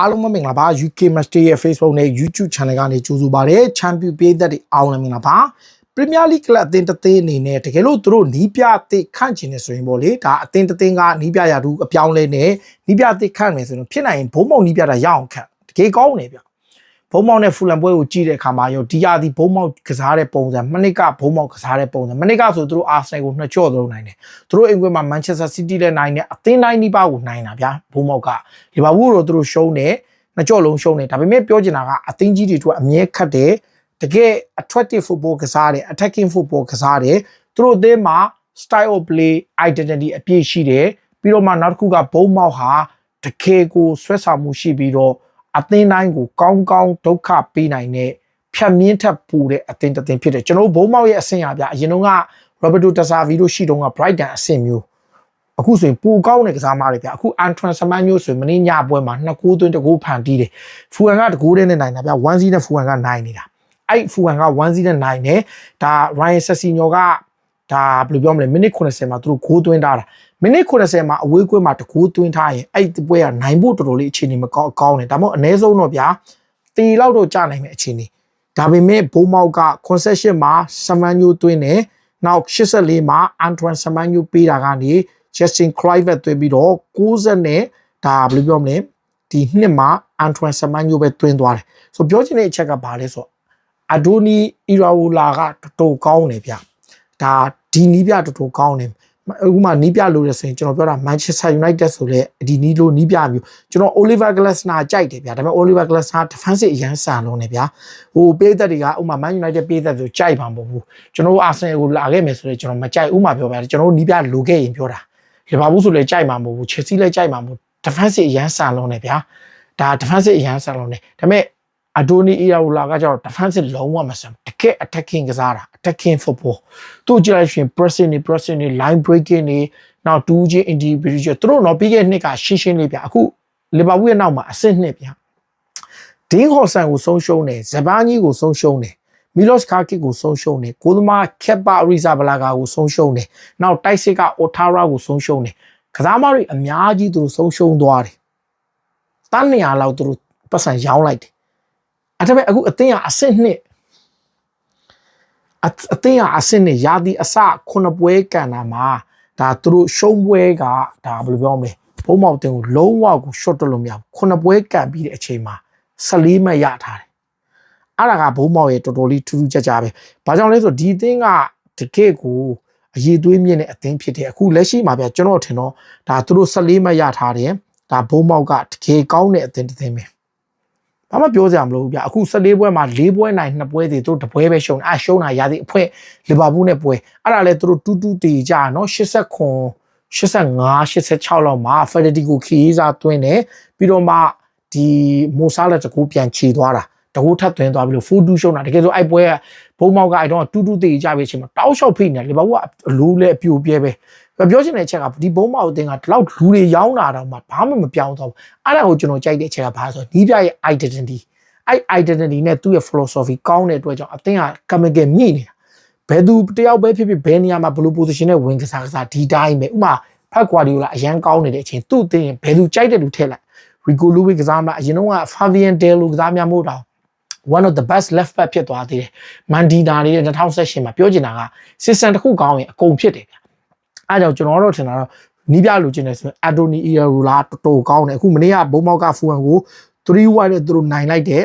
အားလုံးပဲမင်္ဂလာပါ UK Master ရဲ့ Facebook နဲ့ YouTube Channel ကနေကြိုဆိုပါရစေ။ Champion ပြည်သက်တွေအားလုံးလည်းမင်္ဂလာပါ။ Premier League ကလပ်အသင်းတစ်သင်းအနေနဲ့တကယ်လို့သူတို့နီးပြအသစ်ခန့်ချင်နေဆိုရင်ပေါ့လေဒါအသင်းတစ်သင်းကနီးပြရာထူးအပြောင်းလဲနဲ့နီးပြအသစ်ခန့်မယ်ဆိုရင်ဖြစ်နိုင်ရင်ဘုံမောင်နီးပြတာရအောင်ခန့်တကယ်ကောင်းနေဗျ။ ဘုံမောင်နဲ့ဖူလန်ပွဲကိုကြည့်တဲ့အခါမှာရောဒီယာဒီဘုံမောင်ကစားတဲ့ပုံစံမနစ်ကဘုံမောင်ကစားတဲ့ပုံစံမနစ်ကဆိုသူတို့အာဆနယ်ကိုနှစ်ကြော့သုံးနိုင်တယ်သူတို့အိမ်ကွင်းမှာမန်ချက်စတာစီးတီးလည်းနိုင်တယ်အသင်းတိုင်းနီးပါးကိုနိုင်တာဗျာဘုံမောင်ကလီဗာပူးတို့သူတို့ရှုံးတယ်နှစ်ကြော့လုံးရှုံးတယ်ဒါပေမဲ့ပြောချင်တာကအသင်းကြီးတွေတို့အမြဲခတ်တယ်တကယ် attractive football ကစားတယ် attacking football ကစားတယ်သူတို့အသင်းမှာ style of play identity အပြည့်ရှိတယ်ပြီးတော့မှနောက်တစ်ခုကဘုံမောက်ဟာတကယ်ကိုဆွဲဆောင်မှုရှိပြီးတော့ အသင်းတိုင်းကိုကောင်းကောင်းဒုက္ခပေးနိုင်တဲ့ဖြတ်မြင့်ထပ်ပူတဲ့အသင်းတစ်သင်းဖြစ်တယ်ကျွန်တော်တို့ဘုံမောက်ရဲ့အဆင့်အပြအရင်တော့က Roberto Tasavi တို့ရှိတုန်းက Brighton အဆင့်မျိုးအခုဆိုရင်ပူကောင်းတဲ့ကစားမားတွေဗျအခု Antwan Semenyo ဆိုရင်မင်းညပွဲမှာ2ဂိုးသွင်း1ဂိုးဖန်တီးတယ်ဖူဟန်က2ဂိုးနဲ့နိုင်တာဗျ1 0နဲ့ဖူဟန်ကနိုင်နေတာအဲ့ဖူဟန်က1 0နဲ့နိုင်တယ်ဒါ Ryan Sessegnon က ဒါဘယ်လိုပြောမလဲမိနစ်80မှာသူတို့ဂိုးသွင်းထားတာမိနစ်80မှာအဝေးကွင်းမှာတကူသွင်းထားရင်အဲ့ဒီပွဲကနိုင်ဖို့တော်တော်လေးအခြေအနေမကောင်းကောင်းတယ်ဒါမှမဟုတ်အနည်းဆုံးတော့ဗျာတီလောက်တော့ကြာနိုင်မယ့်အခြေအနေဒါပေမဲ့ဘိုးမောက်က concession မှာဆမန်ညိုသွင်းတယ်နောက်84မှာ Antoine Semenyo ပေးတာကနေ Justin Kluivert သွင်းပြီးတော့60နဲ့ဒါဘယ်လိုပြောမလဲဒီနှစ်မှာ Antoine Semenyo ပဲသွင်းသွားတယ်ဆိုပြောချင်တဲ့အချက်ကဘာလဲဆိုတော့အဒိုနီအီရာဝူလာကတော်တော်ကောင်းတယ်ဗျ ဒါဒီနီးပြတော်တော်ကောင်းတယ်အခုမှနီးပြလို့ရဆိုရင်ကျွန်တော်ပြောတာ Manchester United ဆိုလဲဒီနီးလို့နီးပြမျိုးကျွန်တော် Oliver Glasner ကြိုက်တယ်ဗျာဒါပေမဲ့ Oliver Glasner defensive အရန်ဆန်လုံးနေဗျာဟိုပေးသက်တွေကဥမာ Man United ပေးသက်ဆိုကြိုက်မှာမဟုတ်ဘူးကျွန်တော် Arsenal ကိုလာခဲ့မယ်ဆိုတော့ကျွန်တော်မကြိုက်ဥမာပြောပါကျွန်တော်နီးပြလိုခဲ့ရင်ပြောတာလီဗာပူးဆိုလဲကြိုက်မှာမဟုတ်ဘူး Chelsea လဲကြိုက်မှာမဟုတ် defensive အရန်ဆန်လုံးနေဗျာဒါ defensive အရန်ဆန်လုံးနေဒါပေမဲ့ အဒိုနီအီယာဝလာကကျတော့ defensive လုံးဝမဆန်တကယ် attacking ကစားတာ attacking football သူကြည့်လိုက်ရှင် pressing နေ pressing နေ line breaking နေနောက်တူးချင်း individual သူတို့တော့ပြီးခဲ့နှစ်ကရှင်းရှင်းလေးပြအခုလီဗာပူးရဲ့နောက်မှာအဆင့်နှစ်ပြဒင်းဟော်ဆန်ကိုဆုံးရှုံးတယ်ဇပန်ကြီးကိုဆုံးရှုံးတယ်မီလော့စ်ကာကစ်ကိုဆုံးရှုံးတယ်ကိုသမားခက်ပါရီဇာဘလာကာကိုဆုံးရှုံးတယ်နောက်တိုက်စစ်ကအိုထာရာကိုဆုံးရှုံးတယ်ကစားမတွေအများကြီးသူတို့ဆုံးရှုံးသွားတယ်တန်းနေရလောက်သူတို့ပတ်စံရောင်းလိုက်တယ် အဲ့ဒါပေမဲ့အခုအသင်းကအဆင့်နှစ်အအသင်းကအဆင့်နှစ်ရာသီအစခုနှစ်ပွဲကန်တာမှာဒါသူတို့ရှုံးပွဲကဒါဘယ်လိုပြောမလဲဘုံမောက်တင်ကိုလုံးဝကို short တက်လို့မရဘူးခုနှစ်ပွဲကန်ပြီးတဲ့အချိန်မှာ14မှတ်ရထားတယ်အဲ့ဒါကဘုံမောက်ရဲ့တော်တော်လေးထူးထူးခြားခြားပဲဘာကြောင့်လဲဆိုတော့ဒီအသင်းကတကယ့်ကိုအရေးသွေးမြင့်တဲ့အသင်းဖြစ်တယ်အခုလက်ရှိမှာဗျကျွန်တော်ထင်တော့ဒါသူတို့14မှတ်ရထားတယ်ဒါဘုံမောက်ကတကယ်ကောင်းတဲ့အသင်းတစ်သင်းပဲ ဘာမှပြောစရာမလိုဘူးဗျအခု14ပွဲမှာ4ပွဲနိုင်2ပွဲတည်သူတို့တပွဲပဲရှုံးတယ်အရှုံးတာရာသီအဖွဲလီဗာပူးနဲ့ပွဲအဲ့ဒါလဲသူတို့တူးတူးတည်ကြနော်80ခွန်85 86လောက်မှာဖက်ဒတီကိုခီးစားသွင်းတယ်ပြီးတော့မှဒီမိုဆာလက်တကူပြန်ခြေသွားတာတကူထပ်သွင်းသွားပြီးလို့ဖူးတူးရှုံးတာတကယ်ဆိုအဲ့ပွဲကဘုံမောက်ကအဲ့တော့တူးတူးတည်ကြပြီအချိန်မှာတောက်လျှောက်ဖိနေလီဗာပူးကအလူးလဲအပြိုပြဲပဲ ပြောချင်တဲ့အချက်ကဒီဘုံမောက်အတင်းကဒီလောက်လူတွေရောင်းတာတော့မှဘာမှမပြောင်းတော့ဘူးအဲ့ဒါကိုကျွန်တော်ကြိုက်တဲ့အချက်ကဘာလဲဆိုတော့နီးပြရဲ့ identity အဲ့ identity နဲ့သူ့ရဲ့ philosophy ကောင်းတဲ့အတွက်ကြောင့်အသင်းက chemical မြင့်နေတာဘယ်သူတယောက်ပဲဖြစ်ဖြစ်ဘယ်နေရာမှာဘယ်လို position နဲ့ဝင်ကစားကစားဒီတိုင်းပဲဥမာဖက်ကွာဒီယိုလာအရန်ကောင်းနေတဲ့အချိန်သူ့အသင်းဘယ်သူကြိုက်တဲ့လူထည့်လိုက် Rico Louis ကစားမှာအရင်တော့က Fabian Dello ကစားများမို့တော့ one of the best left back ဖြစ်သွားသေးတယ်မန်ဒီနာလေး2018မှာပြောချင်တာက system တစ်ခုကောင်းရင်အကုန်ဖြစ်တယ်ဗျ အဲကြောင့်ကျွန်တော်တို့ထင်တာတော့နီးပြလိုချင်တယ်ဆိုရင် Adoni Iraola တော်တော်ကောင်းတယ်အခုမနေ့ကဘုံမောက်ကဖူဟန်ကို3-1နဲ့သူတို့နိုင်လိုက်တယ်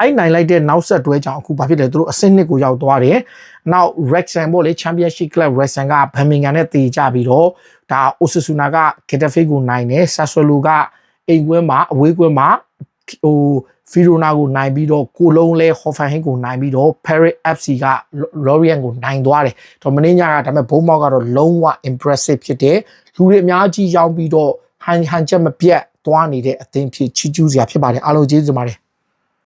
အဲ့နိုင်လိုက်တဲ့နောက်ဆက်တွဲကြောင့်အခုဘာဖြစ်လဲသူတို့အဆင့်နှစ်ကိုရောက်သွားတယ်။နောက် Wrexham ပေါ့လေ Championship Club Wrexham က Birmingham နဲ့တည်ကြပြီးတော့ဒါ Osasuna က Getafe ကိုနိုင်တယ်။ Sassuolo ကအိမ်ကွင်းမှာအဝေးကွင်းမှာ ဟို Verona ကိုနိုင်ပြီးတော့ကိုလုံးလဲ Hoffenheim ကိုနိုင်ပြီးတော့ Paris FC က Lorient ကိုနိုင်သွားတယ်။တော့မင်းညကဒါပေမဲ့ဘုံမောက်ကတော့လုံးဝ impressive ဖြစ်တယ်။လူတွေအများကြီးရောက်ပြီးတော့ဟန်ဟန်ချက်မပြတ်သွားနေတဲ့အသင်းဖြစ်ချီးကျူးစရာဖြစ်ပါတယ်အားလုံးကျေးဇူးတင်ပါတယ်